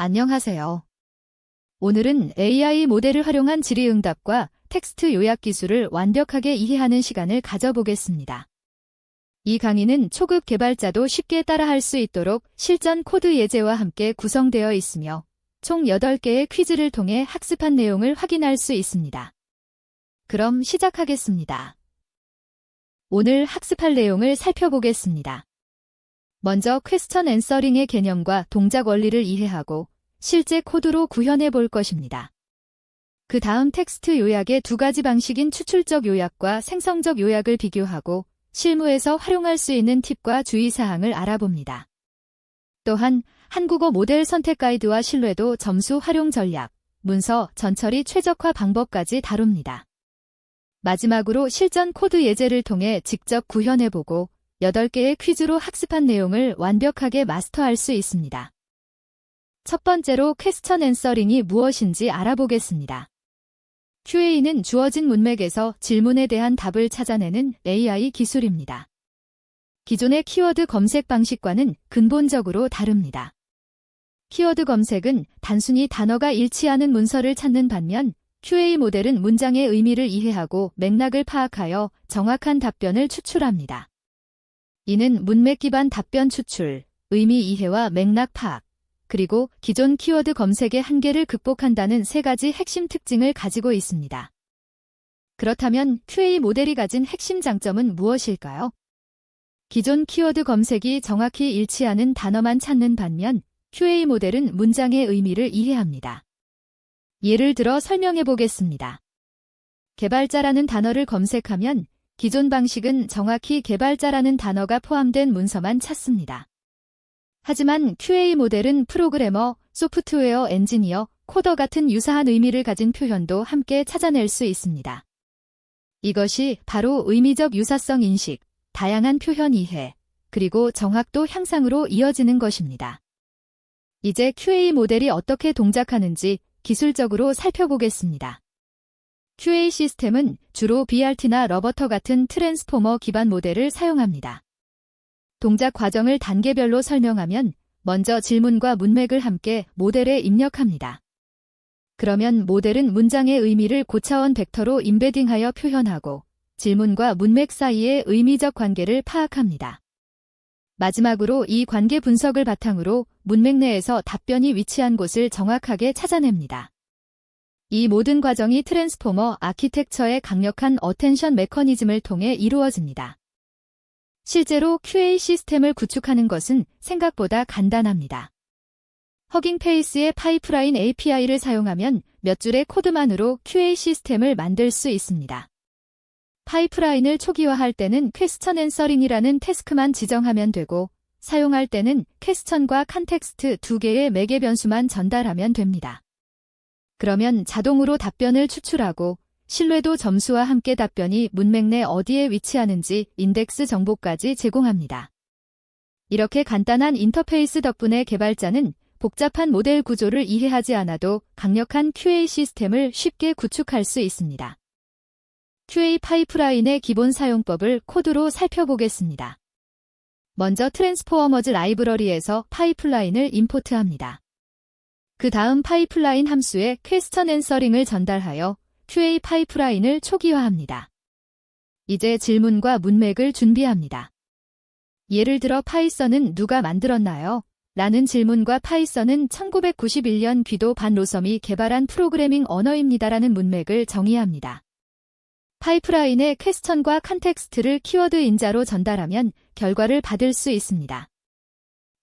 안녕하세요. 오늘은 AI 모델을 활용한 질의응답과 텍스트 요약 기술을 완벽하게 이해하는 시간을 가져보겠습니다. 이 강의는 초급 개발자도 쉽게 따라할 수 있도록 실전 코드 예제와 함께 구성되어 있으며 총 8개의 퀴즈를 통해 학습한 내용을 확인할 수 있습니다. 그럼 시작하겠습니다. 오늘 학습할 내용을 살펴보겠습니다. 먼저 퀘스천 앤서링의 개념과 동작 원리를 이해하고 실제 코드로 구현해 볼 것입니다. 그 다음 텍스트 요약의 두 가지 방식인 추출적 요약과 생성적 요약을 비교하고 실무에서 활용할 수 있는 팁과 주의사항을 알아봅니다. 또한 한국어 모델 선택 가이드와 신뢰도 점수 활용 전략, 문서 전처리 최적화 방법까지 다룹니다. 마지막으로 실전 코드 예제를 통해 직접 구현해보고 8개의 퀴즈로 학습한 내용을 완벽하게 마스터할 수 있습니다. 첫 번째로 퀘스천 앤서링이 무엇인지 알아보겠습니다. QA는 주어진 문맥에서 질문에 대한 답을 찾아내는 AI 기술입니다. 기존의 키워드 검색 방식과는 근본적으로 다릅니다. 키워드 검색은 단순히 단어가 일치하는 문서를 찾는 반면 QA 모델은 문장의 의미를 이해하고 맥락을 파악하여 정확한 답변을 추출합니다. 이는 문맥 기반 답변 추출, 의미 이해와 맥락 파악, 그리고 기존 키워드 검색의 한계를 극복한다는 세 가지 핵심 특징을 가지고 있습니다. 그렇다면 QA 모델이 가진 핵심 장점은 무엇일까요? 기존 키워드 검색이 정확히 일치하는 단어만 찾는 반면 QA 모델은 문장의 의미를 이해합니다. 예를 들어 설명해 보겠습니다. 개발자라는 단어를 검색하면 기존 방식은 정확히 개발자라는 단어가 포함된 문서만 찾습니다. 하지만 QA 모델은 프로그래머, 소프트웨어 엔지니어, 코더 같은 유사한 의미를 가진 표현도 함께 찾아낼 수 있습니다. 이것이 바로 의미적 유사성 인식, 다양한 표현 이해, 그리고 정확도 향상으로 이어지는 것입니다. 이제 QA 모델이 어떻게 동작하는지 기술적으로 살펴보겠습니다. QA 시스템은 주로 BRT나 러버터 같은 트랜스포머 기반 모델을 사용합니다. 동작 과정을 단계별로 설명하면 먼저 질문과 문맥을 함께 모델에 입력합니다. 그러면 모델은 문장의 의미를 고차원 벡터로 임베딩하여 표현하고 질문과 문맥 사이의 의미적 관계를 파악합니다. 마지막으로 이 관계 분석을 바탕으로 문맥 내에서 답변이 위치한 곳을 정확하게 찾아냅니다. 이 모든 과정이 트랜스포머 아키텍처의 강력한 어텐션 메커니즘을 통해 이루어집니다. 실제로 QA 시스템을 구축하는 것은 생각보다 간단합니다. 허깅페이스의 파이프라인 API를 사용하면 몇 줄의 코드만으로 QA 시스템을 만들 수 있습니다. 파이프라인을 초기화할 때는 퀘스천 앤서링이라는 태스크만 지정하면 되고 사용할 때는 퀘스천과 컨텍스트 두 개의 매개 변수만 전달하면 됩니다. 그러면 자동으로 답변을 추출하고 신뢰도 점수와 함께 답변이 문맥 내 어디에 위치하는지 인덱스 정보까지 제공합니다. 이렇게 간단한 인터페이스 덕분에 개발자는 복잡한 모델 구조를 이해하지 않아도 강력한 QA 시스템을 쉽게 구축할 수 있습니다. QA 파이프라인의 기본 사용법을 코드로 살펴보겠습니다. 먼저 트랜스포머즈 라이브러리에서 파이프라인을 임포트합니다. 그 다음 파이프라인 함수에 퀘스천 앤서링을 전달하여 QA 파이프라인을 초기화합니다. 이제 질문과 문맥을 준비합니다. 예를 들어 파이썬은 누가 만들었나요? 라는 질문과 파이썬은 1991년 귀도 반 로섬이 개발한 프로그래밍 언어입니다라는 문맥을 정의합니다. 파이프라인의 퀘스천과 컨텍스트를 키워드 인자로 전달하면 결과를 받을 수 있습니다.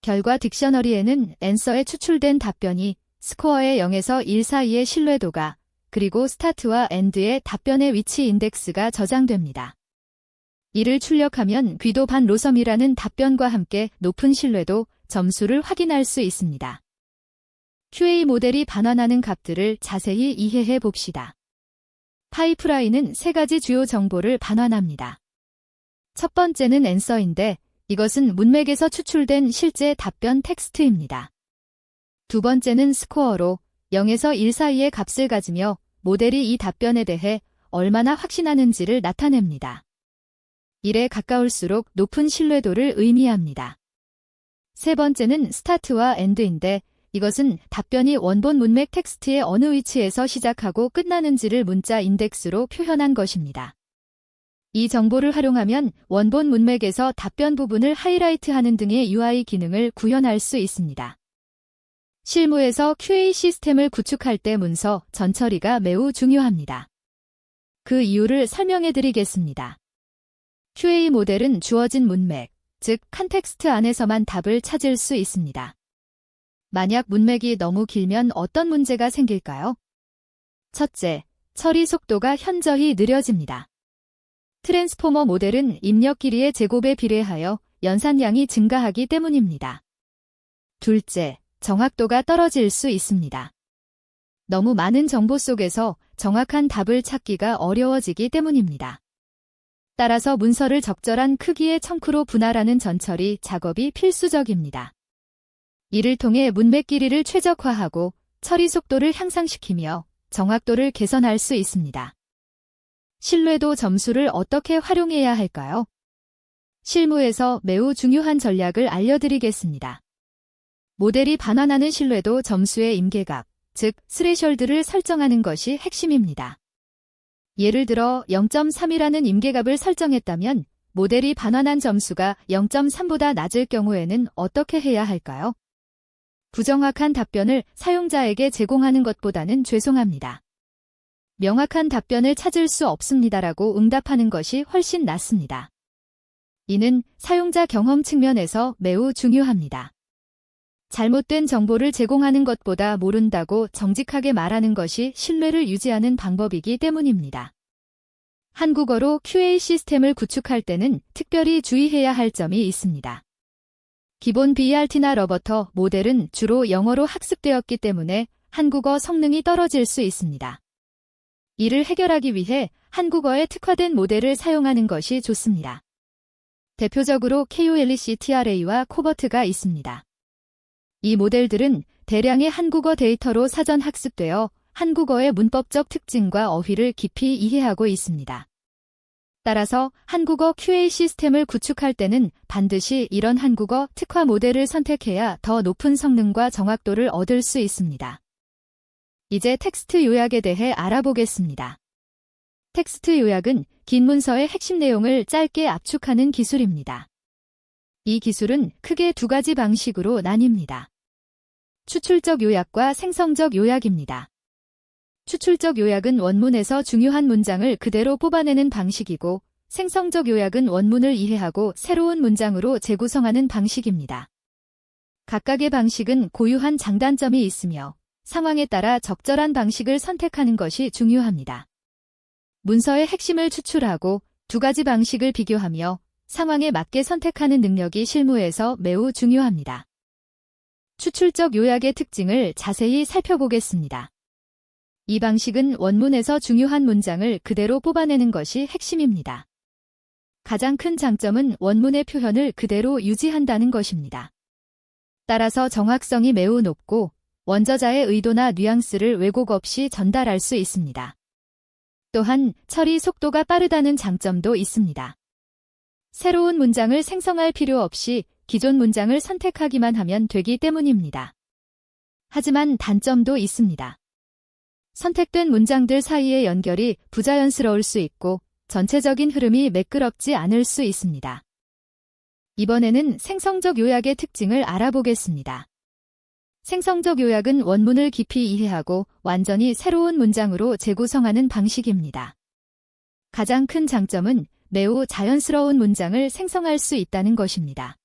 결과 딕셔너리에는 앤서에 추출된 답변이 스코어의 0에서 1 사이의 신뢰도가 그리고 스타트와 엔드의 답변의 위치 인덱스가 저장됩니다. 이를 출력하면 귀도 반 로섬이라는 답변과 함께 높은 신뢰도 점수를 확인할 수 있습니다. QA 모델이 반환하는 값들을 자세히 이해해 봅시다. 파이프라인은 세 가지 주요 정보를 반환합니다. 첫 번째는 앤서인데 이것은 문맥에서 추출된 실제 답변 텍스트입니다. 두 번째는 스코어로 0에서 1 사이의 값을 가지며 모델이 이 답변에 대해 얼마나 확신하는지를 나타냅니다. 1에 가까울수록 높은 신뢰도를 의미합니다. 세 번째는 스타트와 엔드인데 이것은 답변이 원본 문맥 텍스트의 어느 위치에서 시작하고 끝나는지를 문자 인덱스로 표현한 것입니다. 이 정보를 활용하면 원본 문맥에서 답변 부분을 하이라이트하는 등의 UI 기능을 구현할 수 있습니다. 실무에서 QA 시스템을 구축할 때 문서 전처리가 매우 중요합니다. 그 이유를 설명해 드리겠습니다. QA 모델은 주어진 문맥, 즉 컨텍스트 안에서만 답을 찾을 수 있습니다. 만약 문맥이 너무 길면 어떤 문제가 생길까요? 첫째, 처리 속도가 현저히 느려집니다. 트랜스포머 모델은 입력 길이의 제곱에 비례하여 연산량이 증가하기 때문입니다. 둘째, 정확도가 떨어질 수 있습니다. 너무 많은 정보 속에서 정확한 답을 찾기가 어려워지기 때문입니다. 따라서 문서를 적절한 크기의 청크로 분할하는 전처리 작업이 필수적입니다. 이를 통해 문맥 길이를 최적화하고 처리 속도를 향상시키며 정확도를 개선할 수 있습니다. 신뢰도 점수를 어떻게 활용해야 할까요? 실무에서 매우 중요한 전략을 알려드리겠습니다. 모델이 반환하는 신뢰도 점수의 임계값, 즉 스레셜드를 설정하는 것이 핵심입니다. 예를 들어 0.3이라는 임계값을 설정했다면 모델이 반환한 점수가 0.3보다 낮을 경우에는 어떻게 해야 할까요? 부정확한 답변을 사용자에게 제공하는 것보다는 죄송합니다. 명확한 답변을 찾을 수 없습니다라고 응답하는 것이 훨씬 낫습니다. 이는 사용자 경험 측면에서 매우 중요합니다. 잘못된 정보를 제공하는 것보다 모른다고 정직하게 말하는 것이 신뢰를 유지하는 방법이기 때문입니다. 한국어로 QA 시스템을 구축할 때는 특별히 주의해야 할 점이 있습니다. 기본 BRT나 러버터 모델은 주로 영어로 학습되었기 때문에 한국어 성능이 떨어질 수 있습니다. 이를 해결하기 위해 한국어에 특화된 모델을 사용하는 것이 좋습니다. 대표적으로 KOLEC TRA와 코버트가 있습니다. 이 모델들은 대량의 한국어 데이터로 사전 학습되어 한국어의 문법적 특징과 어휘를 깊이 이해하고 있습니다. 따라서 한국어 QA 시스템을 구축할 때는 반드시 이런 한국어 특화 모델을 선택해야 더 높은 성능과 정확도를 얻을 수 있습니다. 이제 텍스트 요약에 대해 알아보겠습니다. 텍스트 요약은 긴 문서의 핵심 내용을 짧게 압축하는 기술입니다. 이 기술은 크게 두 가지 방식으로 나뉩니다. 추출적 요약과 생성적 요약입니다. 추출적 요약은 원문에서 중요한 문장을 그대로 뽑아내는 방식이고 생성적 요약은 원문을 이해하고 새로운 문장으로 재구성하는 방식입니다. 각각의 방식은 고유한 장단점이 있으며 상황에 따라 적절한 방식을 선택하는 것이 중요합니다. 문서의 핵심을 추출하고 두 가지 방식을 비교하며 상황에 맞게 선택하는 능력이 실무에서 매우 중요합니다. 추출적 요약의 특징을 자세히 살펴보겠습니다. 이 방식은 원문에서 중요한 문장을 그대로 뽑아내는 것이 핵심입니다. 가장 큰 장점은 원문의 표현을 그대로 유지한다는 것입니다. 따라서 정확성이 매우 높고 원저자의 의도나 뉘앙스를 왜곡 없이 전달할 수 있습니다. 또한 처리 속도가 빠르다는 장점도 있습니다. 새로운 문장을 생성할 필요 없이 기존 문장을 선택하기만 하면 되기 때문입니다. 하지만 단점도 있습니다. 선택된 문장들 사이의 연결이 부자연스러울 수 있고 전체적인 흐름이 매끄럽지 않을 수 있습니다. 이번에는 생성적 요약의 특징을 알아보겠습니다. 생성적 요약은 원문을 깊이 이해하고 완전히 새로운 문장으로 재구성하는 방식입니다. 가장 큰 장점은 매우 자연스러운 문장을 생성할 수 있다는 것입니다.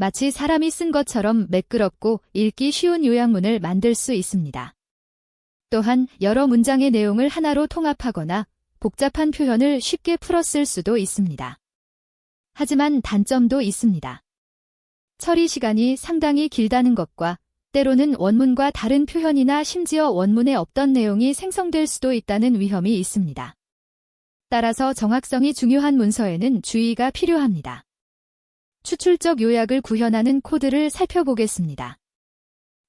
마치 사람이 쓴 것처럼 매끄럽고 읽기 쉬운 요약문을 만들 수 있습니다. 또한 여러 문장의 내용을 하나로 통합하거나 복잡한 표현을 쉽게 풀었을 수도 있습니다. 하지만 단점도 있습니다. 처리 시간이 상당히 길다는 것과 때로는 원문과 다른 표현이나 심지어 원문에 없던 내용이 생성될 수도 있다는 위험이 있습니다. 따라서 정확성이 중요한 문서에는 주의가 필요합니다. 추출적 요약을 구현하는 코드를 살펴보겠습니다.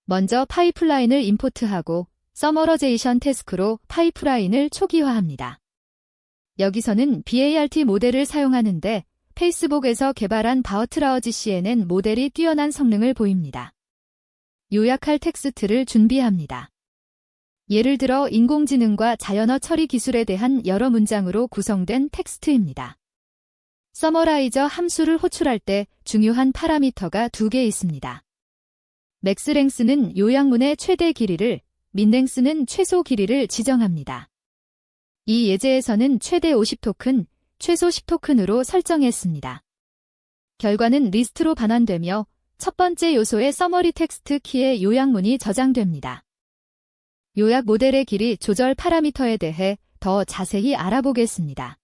먼저 파이프라인을 임포트하고 서머러제이션 태스크로 파이프라인을 초기화합니다. 여기서는 BART 모델을 사용하는데 페이스북에서 개발한 바우트라우지 CNN 모델이 뛰어난 성능을 보입니다. 요약할 텍스트를 준비합니다. 예를 들어 인공지능과 자연어 처리 기술에 대한 여러 문장으로 구성된 텍스트입니다. 서머라이저 함수를 호출할 때 중요한 파라미터가 두 개 있습니다. 맥스랭스는 요약문의 최대 길이를, 민랭스는 최소 길이를 지정합니다. 이 예제에서는 최대 50토큰, 최소 10토큰으로 설정했습니다. 결과는 리스트로 반환되며 첫 번째 요소의 서머리 텍스트 키에 요약문이 저장됩니다. 요약 모델의 길이 조절 파라미터에 대해 더 자세히 알아보겠습니다.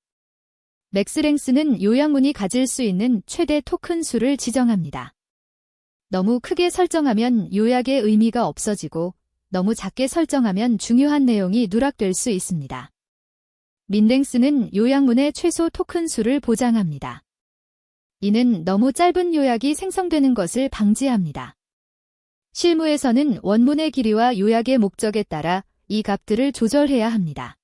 맥스랭스는 요약문이 가질 수 있는 최대 토큰 수를 지정합니다. 너무 크게 설정하면 요약의 의미가 없어지고 너무 작게 설정하면 중요한 내용이 누락될 수 있습니다. 민랭스는 요약문의 최소 토큰 수를 보장합니다. 이는 너무 짧은 요약이 생성되는 것을 방지합니다. 실무에서는 원문의 길이와 요약의 목적에 따라 이 값들을 조절해야 합니다.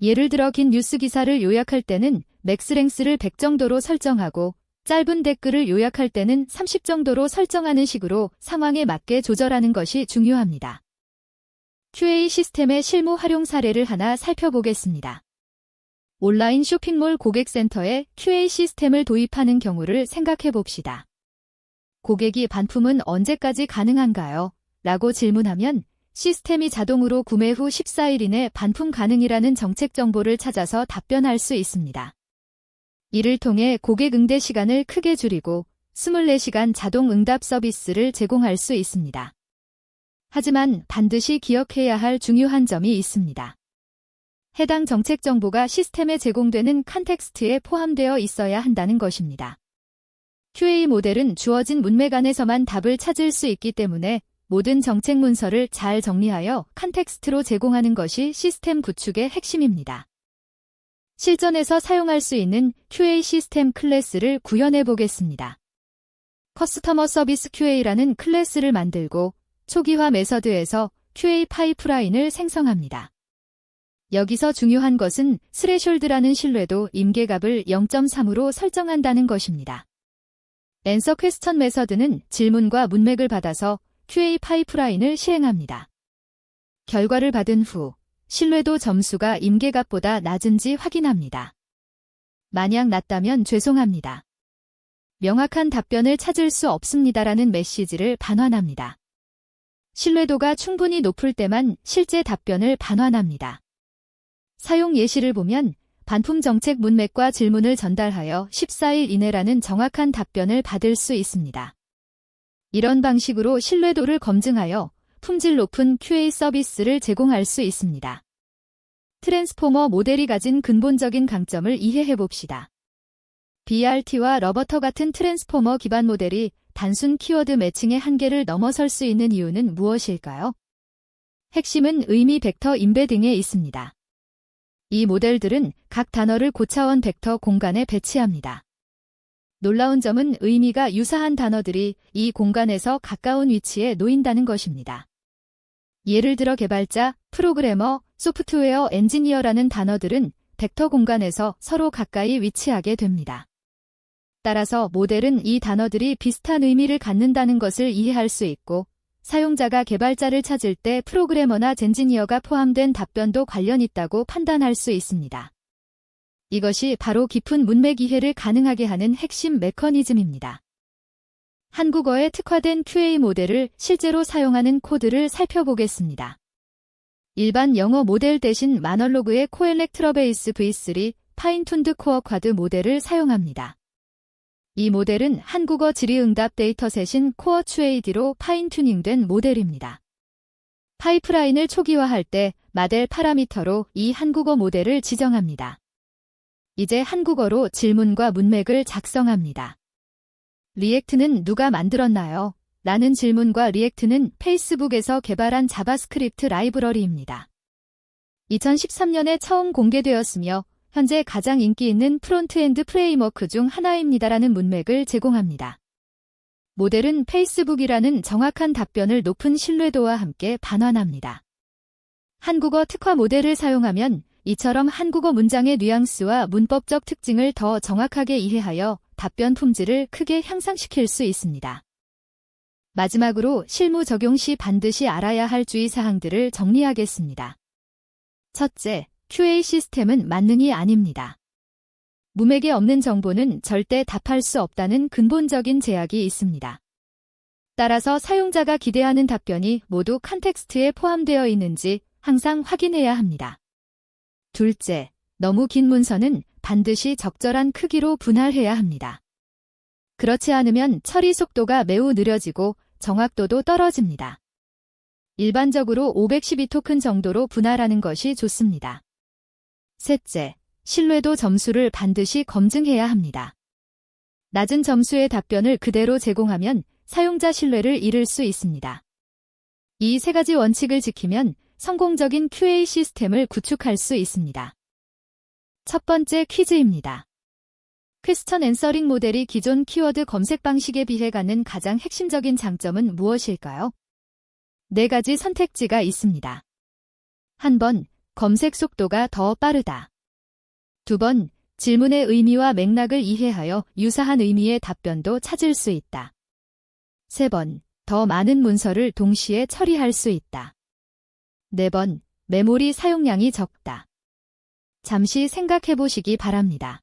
예를 들어 긴 뉴스 기사를 요약할 때는 맥스랭스를 100 정도로 설정하고 짧은 댓글을 요약할 때는 30 정도로 설정하는 식으로 상황에 맞게 조절하는 것이 중요합니다. QA 시스템의 실무 활용 사례를 하나 살펴보겠습니다. 온라인 쇼핑몰 고객센터에 QA 시스템을 도입하는 경우를 생각해 봅시다. 고객이 반품은 언제까지 가능한가요? 라고 질문하면 시스템이 자동으로 구매 후 14일 이내 반품 가능이라는 정책 정보를 찾아서 답변할 수 있습니다. 이를 통해 고객 응대 시간을 크게 줄이고 24시간 자동 응답 서비스를 제공할 수 있습니다. 하지만 반드시 기억해야 할 중요한 점이 있습니다. 해당 정책 정보가 시스템에 제공되는 컨텍스트에 포함되어 있어야 한다는 것입니다. QA 모델은 주어진 문맥 안에서만 답을 찾을 수 있기 때문에 모든 정책 문서를 잘 정리하여 컨텍스트로 제공하는 것이 시스템 구축의 핵심입니다. 실전에서 사용할 수 있는 QA 시스템 클래스를 구현해 보겠습니다. 커스터머 서비스 QA라는 클래스를 만들고 초기화 메서드에서 QA 파이프라인을 생성합니다. 여기서 중요한 것은 스레숄드라는 신뢰도 임계값을 0.3으로 설정한다는 것입니다. 앤서 퀘스천 메서드는 질문과 문맥을 받아서 QA 파이프라인을 시행합니다. 결과를 받은 후 신뢰도 점수가 임계값보다 낮은지 확인합니다. 만약 낮다면 죄송합니다. 명확한 답변을 찾을 수 없습니다라는 메시지를 반환합니다. 신뢰도가 충분히 높을 때만 실제 답변을 반환합니다. 사용 예시를 보면 반품 정책 문맥과 질문을 전달하여 14일 이내라는 정확한 답변을 받을 수 있습니다. 이런 방식으로 신뢰도를 검증하여 품질 높은 QA 서비스를 제공할 수 있습니다. 트랜스포머 모델이 가진 근본적인 강점을 이해해 봅시다. BRT와 러버터 같은 트랜스포머 기반 모델이 단순 키워드 매칭의 한계를 넘어설 수 있는 이유는 무엇일까요? 핵심은 의미 벡터 임베딩에 있습니다. 이 모델들은 각 단어를 고차원 벡터 공간에 배치합니다. 놀라운 점은 의미가 유사한 단어들이 이 공간에서 가까운 위치에 놓인다는 것입니다. 예를 들어 개발자, 프로그래머, 소프트웨어 엔지니어라는 단어들은 벡터 공간에서 서로 가까이 위치하게 됩니다. 따라서 모델은 이 단어들이 비슷한 의미를 갖는다는 것을 이해할 수 있고 사용자가 개발자를 찾을 때 프로그래머나 젠지니어가 포함된 답변도 관련 있다고 판단할 수 있습니다. 이것이 바로 깊은 문맥 이해를 가능하게 하는 핵심 메커니즘입니다. 한국어에 특화된 QA 모델을 실제로 사용하는 코드를 살펴보겠습니다. 일반 영어 모델 대신 마널로그의 코엘렉 트러베이스 V3 파인툰드 코어 쿼드 모델을 사용합니다. 이 모델은 한국어 질의응답 데이터셋인 코어 QAD로 파인튜닝된 모델입니다. 파이프라인을 초기화할 때 마델 파라미터로 이 한국어 모델을 지정합니다. 이제 한국어로 질문과 문맥을 작성합니다. 리액트는 누가 만들었나요? 라는 질문과 리액트는 페이스북에서 개발한 자바스크립트 라이브러리입니다. 2013년에 처음 공개되었으며 현재 가장 인기 있는 프론트엔드 프레임워크 중 하나입니다라는 문맥을 제공합니다. 모델은 페이스북이라는 정확한 답변을 높은 신뢰도와 함께 반환합니다. 한국어 특화 모델을 사용하면 이처럼 한국어 문장의 뉘앙스와 문법적 특징을 더 정확하게 이해하여 답변 품질을 크게 향상시킬 수 있습니다. 마지막으로 실무 적용 시 반드시 알아야 할 주의 사항들을 정리하겠습니다. 첫째, QA 시스템은 만능이 아닙니다. 문맥에 없는 정보는 절대 답할 수 없다는 근본적인 제약이 있습니다. 따라서 사용자가 기대하는 답변이 모두 컨텍스트에 포함되어 있는지 항상 확인해야 합니다. 둘째, 너무 긴 문서는 반드시 적절한 크기로 분할해야 합니다. 그렇지 않으면 처리 속도가 매우 느려지고 정확도도 떨어집니다. 일반적으로 512토큰 정도로 분할하는 것이 좋습니다. 셋째, 신뢰도 점수를 반드시 검증해야 합니다. 낮은 점수의 답변을 그대로 제공하면 사용자 신뢰를 잃을 수 있습니다. 이 세 가지 원칙을 지키면 성공적인 QA 시스템을 구축할 수 있습니다. 첫 번째 퀴즈입니다. 퀘스천 앤서링 모델이 기존 키워드 검색 방식에 비해 갖는 가장 핵심적인 장점은 무엇일까요? 네 가지 선택지가 있습니다. 한 번, 검색 속도가 더 빠르다. 두 번, 질문의 의미와 맥락을 이해하여 유사한 의미의 답변도 찾을 수 있다. 세 번, 더 많은 문서를 동시에 처리할 수 있다. 네 번, 메모리 사용량이 적다. 잠시 생각해 보시기 바랍니다.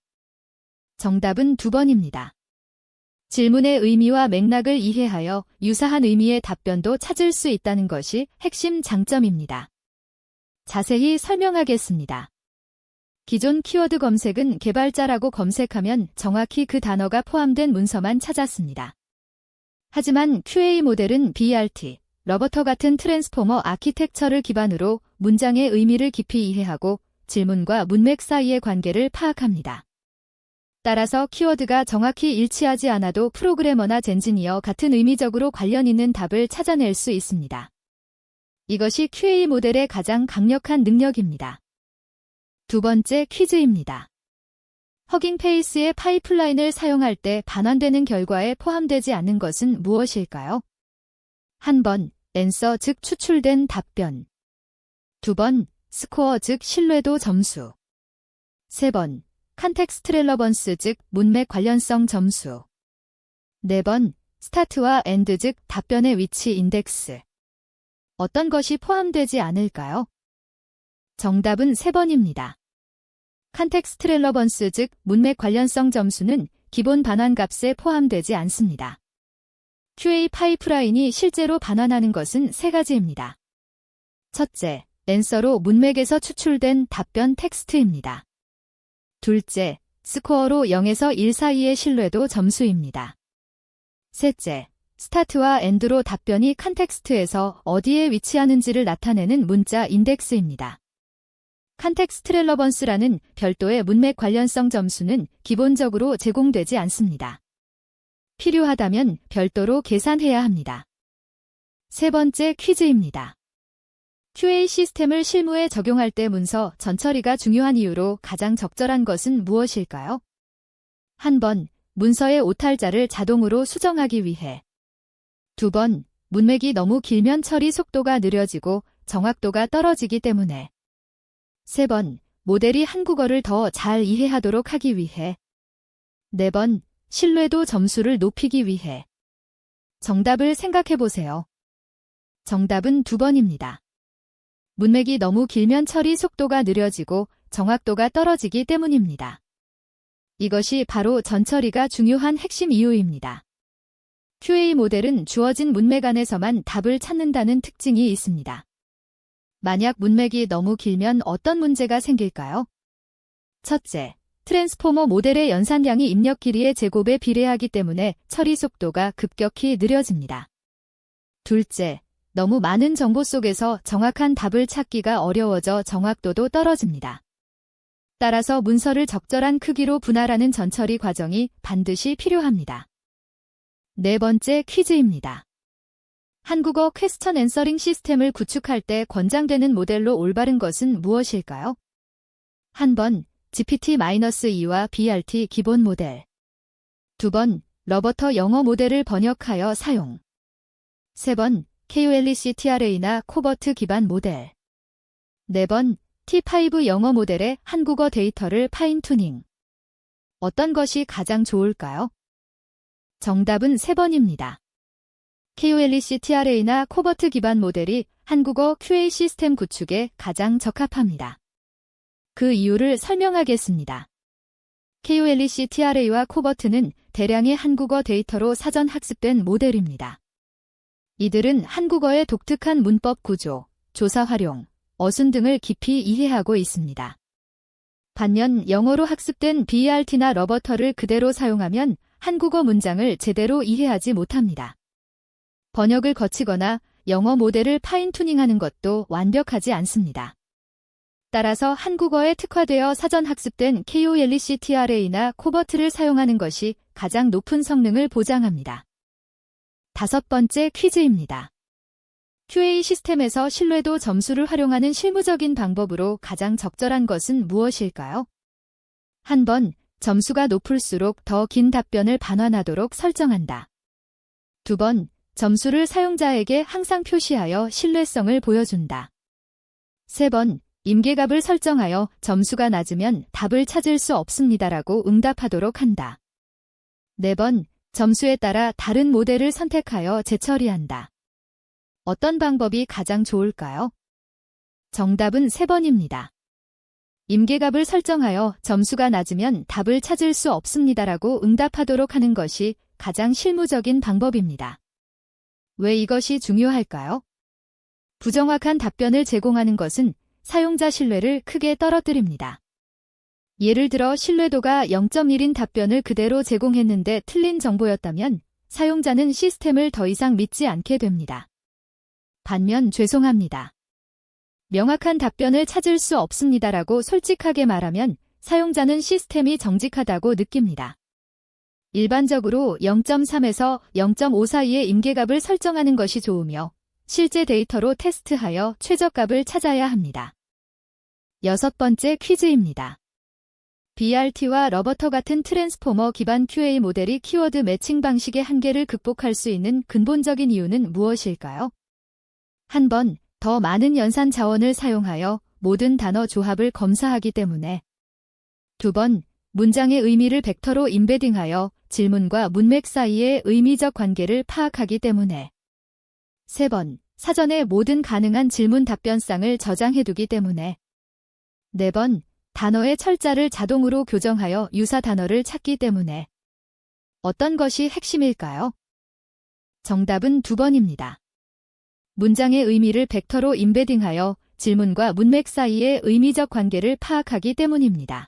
정답은 두 번입니다. 질문의 의미와 맥락을 이해하여 유사한 의미의 답변도 찾을 수 있다는 것이 핵심 장점입니다. 자세히 설명하겠습니다. 기존 키워드 검색은 개발자라고 검색하면 정확히 그 단어가 포함된 문서만 찾았습니다. 하지만 QA 모델은 BRT, 러버터 같은 트랜스포머 아키텍처를 기반으로 문장의 의미를 깊이 이해하고 질문과 문맥 사이의 관계를 파악합니다. 따라서 키워드가 정확히 일치하지 않아도 프로그래머나 젠지니어 같은 의미적으로 관련 있는 답을 찾아낼 수 있습니다. 이것이 QA 모델의 가장 강력한 능력입니다. 두 번째 퀴즈입니다. 허깅 페이스의 파이프라인을 사용할 때 반환되는 결과에 포함되지 않는 것은 무엇일까요? 한 번, 앤서 즉 추출된 답변. 두 번, 스코어 즉 신뢰도 점수. 세 번, 컨텍스트 렐러번스 즉 문맥 관련성 점수. 네 번, 스타트와 엔드 즉 답변의 위치 인덱스. 어떤 것이 포함되지 않을까요? 정답은 세 번입니다. 컨텍스트 렐러번스 즉 문맥 관련성 점수는 기본 반환 값에 포함되지 않습니다. QA 파이프라인이 실제로 반환하는 것은 세 가지입니다. 첫째, 앤서로 문맥에서 추출된 답변 텍스트입니다. 둘째, 스코어로 0에서 1 사이의 신뢰도 점수입니다. 셋째, 스타트와 엔드로 답변이 컨텍스트에서 어디에 위치하는지를 나타내는 문자 인덱스입니다. 컨텍스트 렐러번스라는 별도의 문맥 관련성 점수는 기본적으로 제공되지 않습니다. 필요하다면 별도로 계산해야 합니다. 세 번째 퀴즈입니다. QA 시스템을 실무에 적용할 때 문서 전처리가 중요한 이유로 가장 적절한 것은 무엇일까요? 한 번, 문서의 오탈자를 자동으로 수정하기 위해. 두 번, 문맥이 너무 길면 처리 속도가 느려지고 정확도가 떨어지기 때문에. 세 번, 모델이 한국어를 더 잘 이해하도록 하기 위해. 네 번, 신뢰도 점수를 높이기 위해. 정답을 생각해 보세요. 정답은 두 번입니다. 문맥이 너무 길면 처리 속도가 느려지고 정확도가 떨어지기 때문입니다. 이것이 바로 전처리가 중요한 핵심 이유입니다. QA 모델은 주어진 문맥 안에서만 답을 찾는다는 특징이 있습니다. 만약 문맥이 너무 길면 어떤 문제가 생길까요? 첫째, 트랜스포머 모델의 연산량이 입력 길이의 제곱에 비례하기 때문에 처리 속도가 급격히 느려집니다. 둘째, 너무 많은 정보 속에서 정확한 답을 찾기가 어려워져 정확도도 떨어집니다. 따라서 문서를 적절한 크기로 분할하는 전처리 과정이 반드시 필요합니다. 네 번째 퀴즈입니다. 한국어 퀘스천 앤서링 시스템을 구축할 때 권장되는 모델로 올바른 것은 무엇일까요? 한 번, GPT-2와 BRT 기본 모델. 두 번, 러버터 영어 모델을 번역하여 사용. 세 번, KOLECTRA나 코버트 기반 모델. 네 번, T5 영어 모델의 한국어 데이터를 파인 투닝. 어떤 것이 가장 좋을까요? 정답은 세 번입니다. KOLEC TRA나 코버트 기반 모델이 한국어 QA 시스템 구축에 가장 적합합니다. 그 이유를 설명하겠습니다. KOLEC TRA와 코버트는 대량의 한국어 데이터로 사전 학습된 모델입니다. 이들은 한국어의 독특한 문법 구조, 조사 활용, 어순 등을 깊이 이해하고 있습니다. 반면 영어로 학습된 BERT나 러버터를 그대로 사용하면 한국어 문장을 제대로 이해하지 못합니다. 번역을 거치거나 영어 모델을 파인투닝하는 것도 완벽하지 않습니다. 따라서 한국어에 특화되어 사전 학습된 KOLEC TRA나 코버트를 사용하는 것이 가장 높은 성능을 보장합니다. 다섯 번째 퀴즈입니다. QA 시스템에서 신뢰도 점수를 활용하는 실무적인 방법으로 가장 적절한 것은 무엇일까요? 한 번, 점수가 높을수록 더 긴 답변을 반환하도록 설정한다. 두 번, 점수를 사용자에게 항상 표시하여 신뢰성을 보여준다. 세 번, 임계값을 설정하여 점수가 낮으면 답을 찾을 수 없습니다라고 응답하도록 한다. 네 번, 점수에 따라 다른 모델을 선택하여 재처리한다. 어떤 방법이 가장 좋을까요? 정답은 3번입니다. 임계값을 설정하여 점수가 낮으면 답을 찾을 수 없습니다라고 응답하도록 하는 것이 가장 실무적인 방법입니다. 왜 이것이 중요할까요? 부정확한 답변을 제공하는 것은 사용자 신뢰를 크게 떨어뜨립니다. 예를 들어 신뢰도가 0.1인 답변을 그대로 제공했는데 틀린 정보였다면 사용자는 시스템을 더 이상 믿지 않게 됩니다. 반면 죄송합니다. 명확한 답변을 찾을 수 없습니다라고 솔직하게 말하면 사용자는 시스템이 정직하다고 느낍니다. 일반적으로 0.3에서 0.5 사이의 임계값을 설정하는 것이 좋으며 실제 데이터로 테스트하여 최저값을 찾아야 합니다. 여섯 번째 퀴즈입니다. BRT와 러버터 같은 트랜스포머 기반 QA 모델이 키워드 매칭 방식의 한계를 극복할 수 있는 근본적인 이유는 무엇일까요? 한 번, 더 많은 연산 자원을 사용하여 모든 단어 조합을 검사하기 때문에. 두 번, 문장의 의미를 벡터로 임베딩하여 질문과 문맥 사이의 의미적 관계를 파악하기 때문에. 세 번, 사전에 모든 가능한 질문 답변쌍을 저장해두기 때문에. 네 번, 단어의 철자를 자동으로 교정하여 유사 단어를 찾기 때문에. 어떤 것이 핵심일까요? 정답은 두 번입니다. 문장의 의미를 벡터로 임베딩하여 질문과 문맥 사이의 의미적 관계를 파악하기 때문입니다.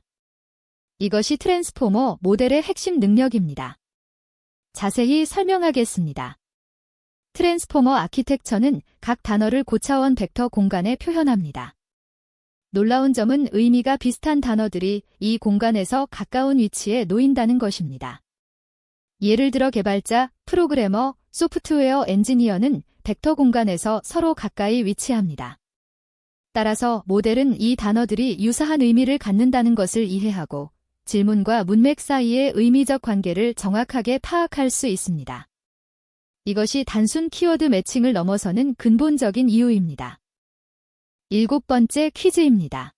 이것이 트랜스포머 모델의 핵심 능력입니다. 자세히 설명하겠습니다. 트랜스포머 아키텍처는 각 단어를 고차원 벡터 공간에 표현합니다. 놀라운 점은 의미가 비슷한 단어들이 이 공간에서 가까운 위치에 놓인다는 것입니다. 예를 들어 개발자, 프로그래머, 소프트웨어 엔지니어는 벡터 공간에서 서로 가까이 위치합니다. 따라서 모델은 이 단어들이 유사한 의미를 갖는다는 것을 이해하고 질문과 문맥 사이의 의미적 관계를 정확하게 파악할 수 있습니다. 이것이 단순 키워드 매칭을 넘어서는 근본적인 이유입니다. 일곱 번째 퀴즈입니다.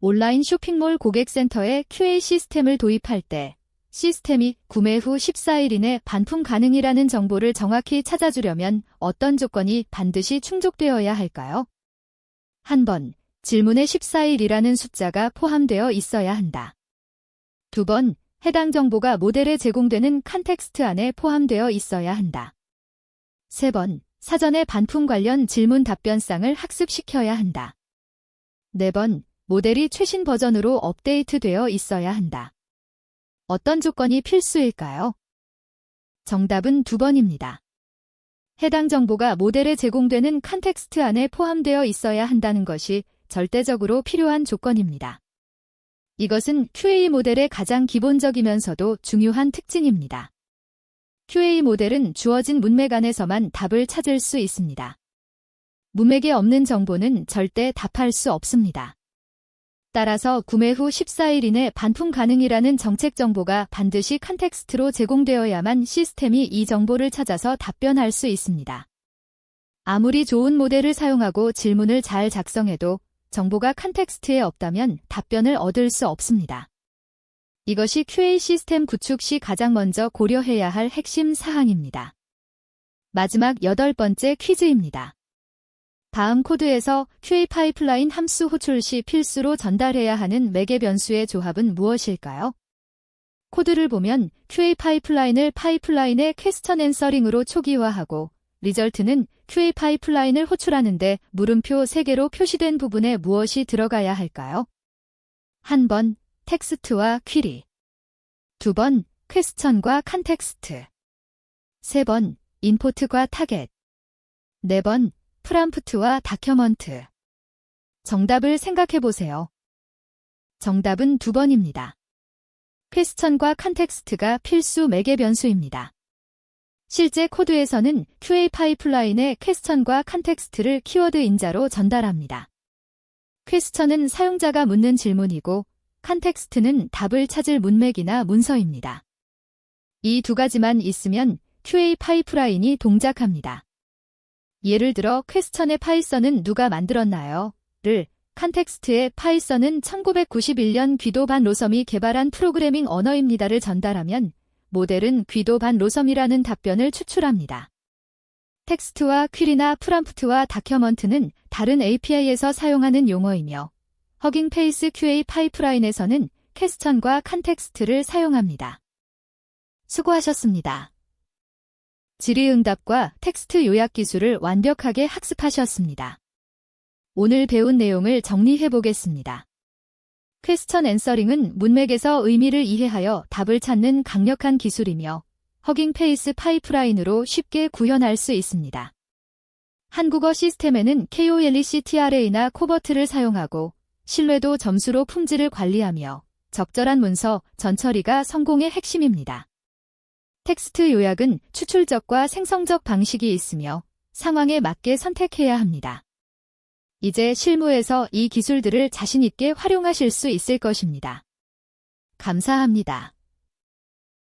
온라인 쇼핑몰 고객센터에 QA 시스템을 도입할 때 시스템이 구매 후 14일 이내 반품 가능이라는 정보를 정확히 찾아주려면 어떤 조건이 반드시 충족되어야 할까요? 한 번, 질문에 14일이라는 숫자가 포함되어 있어야 한다. 두 번, 해당 정보가 모델에 제공되는 컨텍스트 안에 포함되어 있어야 한다. 세 번, 사전에 반품 관련 질문 답변상을 학습시켜야 한다. 4번, 모델이 최신 버전으로 업데이트되어 있어야 한다. 어떤 조건이 필수일까요? 정답은 2번입니다. 해당 정보가 모델에 제공되는 컨텍스트 안에 포함되어 있어야 한다는 것이 절대적으로 필요한 조건입니다. 이것은 QA 모델의 가장 기본적이면서도 중요한 특징입니다. QA 모델은 주어진 문맥 안에서만 답을 찾을 수 있습니다. 문맥에 없는 정보는 절대 답할 수 없습니다. 따라서 구매 후 14일 이내 반품 가능이라는 정책 정보가 반드시 컨텍스트로 제공되어야만 시스템이 이 정보를 찾아서 답변할 수 있습니다. 아무리 좋은 모델을 사용하고 질문을 잘 작성해도 정보가 컨텍스트에 없다면 답변을 얻을 수 없습니다. 이것이 QA 시스템 구축 시 가장 먼저 고려해야 할 핵심 사항입니다. 마지막 여덟 번째 퀴즈입니다. 다음 코드에서 QA 파이프라인 함수 호출 시 필수로 전달해야 하는 매개 변수의 조합은 무엇일까요? 코드를 보면 QA 파이프라인을 파이프라인의 퀘스천 앤서링으로 초기화하고 리절트는 QA 파이프라인을 호출하는데 물음표 3개로 표시된 부분에 무엇이 들어가야 할까요? 한 번, 텍스트와 퀴리. 두 번, 퀘스천과 컨텍스트. 세 번, 인포트과 타겟. 네 번, 프람프트와 다큐먼트. 정답을 생각해 보세요. 정답은 두 번입니다. 퀘스천과 컨텍스트가 필수 매개 변수입니다. 실제 코드에서는 QA 파이프라인의 퀘스천과 컨텍스트를 키워드 인자로 전달합니다. 퀘스천은 사용자가 묻는 질문이고 컨텍스트는 답을 찾을 문맥이나 문서입니다. 이 두 가지만 있으면 QA 파이프라인이 동작합니다. 예를 들어 퀘스천의 파이썬은 누가 만들었나요? 를 컨텍스트의 파이썬은 1991년 귀도 반 로섬이 개발한 프로그래밍 언어입니다를 전달하면 모델은 귀도 반 로섬이라는 답변을 추출합니다. 텍스트와 퀴리나 프람프트와 다큐먼트는 다른 API에서 사용하는 용어이며 허깅 페이스 QA 파이프라인에서는 퀘스천과 컨텍스트를 사용합니다. 수고하셨습니다. 질의응답과 텍스트 요약 기술을 완벽하게 학습하셨습니다. 오늘 배운 내용을 정리해 보겠습니다. 퀘스천 앤서링은 문맥에서 의미를 이해하여 답을 찾는 강력한 기술이며 허깅 페이스 파이프라인으로 쉽게 구현할 수 있습니다. 한국어 시스템에는 KOLECTRA나 코버트를 사용하고 신뢰도 점수로 품질을 관리하며 적절한 문서, 전처리가 성공의 핵심입니다. 텍스트 요약은 추출적과 생성적 방식이 있으며 상황에 맞게 선택해야 합니다. 이제 실무에서 이 기술들을 자신있게 활용하실 수 있을 것입니다. 감사합니다.